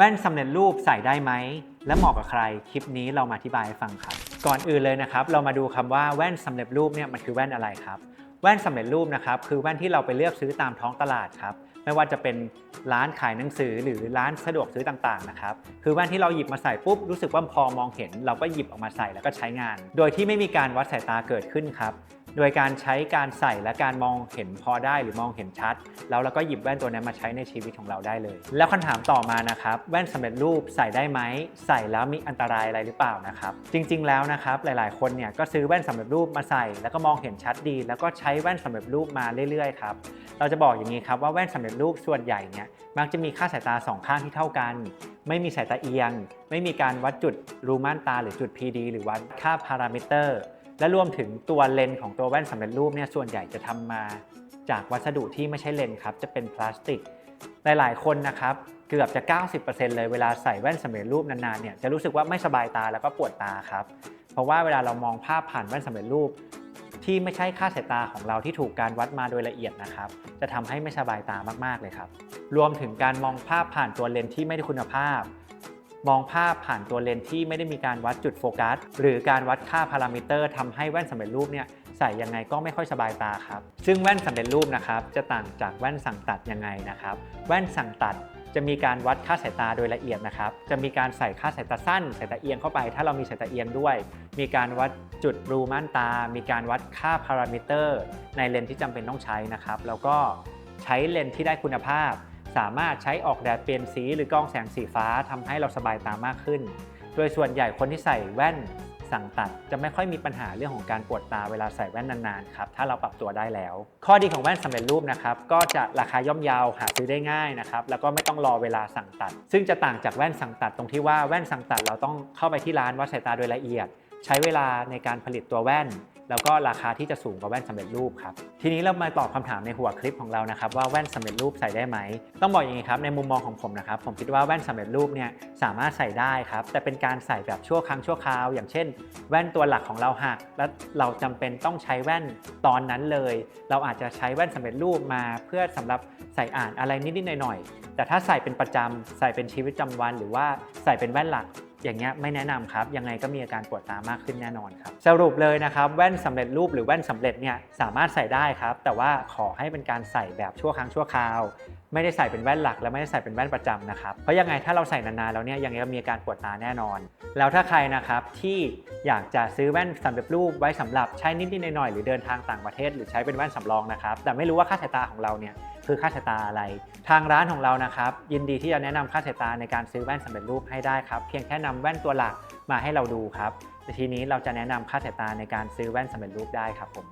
แว่นสำเร็จรูปใส่ได้ไหม และเหมาะกับใคร คลิปนี้เรามาอธิบายให้ฟังครับ ก่อนอื่นเลยนะครับ เรามาดูคำว่าแว่นสำเร็จรูปเนี่ยมันคือแว่นอะไรครับ แว่นสำเร็จรูปนะครับคือแว่นที่เราไปเลือกซื้อตามท้องตลาดครับ ไม่ว่าจะเป็นร้านขายหนังสือหรือร้านสะดวกซื้อต่างๆนะครับ คือแว่นที่เราหยิบมาใส่ปุ๊บรู้สึกว่าพอมองเห็น เราก็หยิบออกมาใส่แล้วก็ใช้งาน โดยที่ไม่มีการวัดสายตาเกิดขึ้นครับ โดยการใช้การใส่และการมองเห็นพอได้หรือมองเห็นชัด แล้วเราก็หยิบแว่นตัวนั้นมาใช้ในชีวิตของเราได้เลย แล้วคำถามต่อมานะครับ แว่นสำเร็จรูปใส่ได้ไหม ใส่แล้วมีอันตรายอะไรหรือเปล่านะครับ จริง ๆ แล้วนะครับหลายๆ คนเนี่ยก็ซื้อแว่นสำเร็จรูปมาใส่ แล้วก็มองเห็นชัดดี แล้วก็ใช้แว่นสำเร็จรูปมาเรื่อยๆครับเราจะบอกอย่างนี้ครับว่าแว่นสำเร็จรูปส่วนใหญ่เนี่ยมักจะมีค่าสายตาสองข้างที่เท่ากัน ไม่มีสายตาเอียง ไม่มีการวัดจุดรูม่านตาหรือจุด PD หรือวัดค่าพารามิเตอร์ และรวมถึงตัวเลนส์ของตัวแว่นสำเร็จรูปเนี่ยส่วนใหญ่จะทำมาจากวัสดุที่ไม่ใช่เลนส์ครับ จะเป็นพลาสติก หลาย ๆ คนนะครับ เกือบจะ 90%เลยเวลาใส่แว่นสำเร็จรูปนานๆเนี่ยจะรู้สึกว่าไม่สบายตาแล้วก็ปวดตาครับ เพราะว่าเวลาเรามองภาพผ่านแว่นสำเร็จรูป ที่ไม่ใช่ค่าสายตาของเราที่ถูกการวัดมาโดยละเอียดนะครับ จะทำให้ไม่สบายตามากๆเลยครับ รวมถึงการมองภาพผ่านตัวเลนส์ที่ไม่ได้คุณภาพ มองภาพผ่านตัวเลนส์ที่ไม่ได้มีการวัดจุดโฟกัส หรือการวัดค่าพารามิเตอร์ทำให้แว่นสำเร็จรูปเนี่ยใส่ยังไงก็ไม่ค่อยสบายตาครับ ซึ่งแว่นสำเร็จรูปนะครับจะต่างจากแว่นสั่งตัดยังไงนะครับ แว่นสั่งตัดจะมีการวัดค่าสายตาโดยละเอียดนะครับ จะมีการใส่ค่าสายตาสั้น สายตาเอียงเข้าไป ถ้าเรามีสายตาเอียงด้วย มีการวัดจุดรูม่านตา มีการวัดค่าพารามิเตอร์ ในเลนส์ที่จำเป็นต้องใช้นะครับ แล้วก็ใช้เลนส์ที่ได้คุณภาพ สามารถใช้ออกแดดเปลี่ยนสีหรือกล้องแสงสีฟ้าทำให้เราสบายตามากขึ้น โดยส่วนใหญ่คนที่ใส่แว่นสั่งตัดจะไม่ค่อยมีปัญหาเรื่องของการปวดตาเวลาใส่แว่นนานๆครับถ้าเราปรับตัวได้แล้ว ข้อดีของแว่นสำเร็จรูปนะครับก็จะราคาย่อมเยาวหาซื้อได้ง่ายนะครับแล้วก็ไม่ต้องรอเวลาสั่งตัด ซึ่งจะต่างจากแว่นสั่งตัดตรงที่ว่าแว่นสั่งตัดเราต้องเข้าไปที่ร้านวัดสายตาโดยละเอียด ใช้เวลาในการผลิตตัวแว่น แล้วก็ราคาที่จะสูงกว่าแว่นสำเร็จรูปครับทีนี้เรามาตอบคำถามในหัวคลิปของเรานะครับว่าแว่นสำเร็จรูปใส่ได้ไหม ต้องบอกอย่างนี้ครับในมุมมองของผมนะครับผมคิดว่าแว่นสำเร็จรูปเนี่ยสามารถใส่ได้ครับแต่เป็นการใส่แบบชั่วครั้งชั่วคราว อย่างเช่น แว่นตัวหลักของเราหักและเราจำเป็นต้องใช้แว่นตอนนั้นเลย เราอาจจะใช้แว่นสำเร็จรูปมา เพื่อสำหรับใส่อ่านอะไรนิดๆหน่อยๆแต่ถ้าใส่เป็นประจำใส่เป็นชีวิตประจำวัน หรือว่าใส่เป็นแว่นหลัก อย่างเงี้ยไม่แนะนำครับ ยังไงก็มีอาการปวดตามากขึ้นแน่นอนครับ สรุปเลยนะครับแว่นสำเร็จรูปหรือแว่นสำเร็จเนี่ยสามารถใส่ได้ครับ แต่ว่าขอให้เป็นการใส่แบบชั่วครั้งชั่วคราว ไม่ได้ใส่เป็นแว่นหลัก และไม่ได้ใส่เป็นแว่นประจำนะครับเพราะยังไงถ้าเราใส่นานๆแล้วเนี่ยยังไงก็มีอาการปวดตาแน่นอน แล้วถ้าใครนะครับที่อยากจะซื้อแว่นสำเร็จรูปไว้สำหรับใช้นิดๆหน่อยๆหรือเดินทางต่างประเทศ หรือใช้เป็นแว่นสำรองนะครับแต่ไม่รู้ว่าค่าสายตาของเราเนี่ย คือค่าสายตาอะไร ทางร้านของเรานะครับ ยินดีที่จะแนะนำค่าสายตาในการซื้อแว่นสำเร็จรูปให้ได้ครับ เพียงแค่นำแว่นตัวหลักมาให้เราดูครับแต่ทีนี้เราจะแนะนำค่าสายตาในการซื้อแว่นสำเร็จรูปได้ครับผม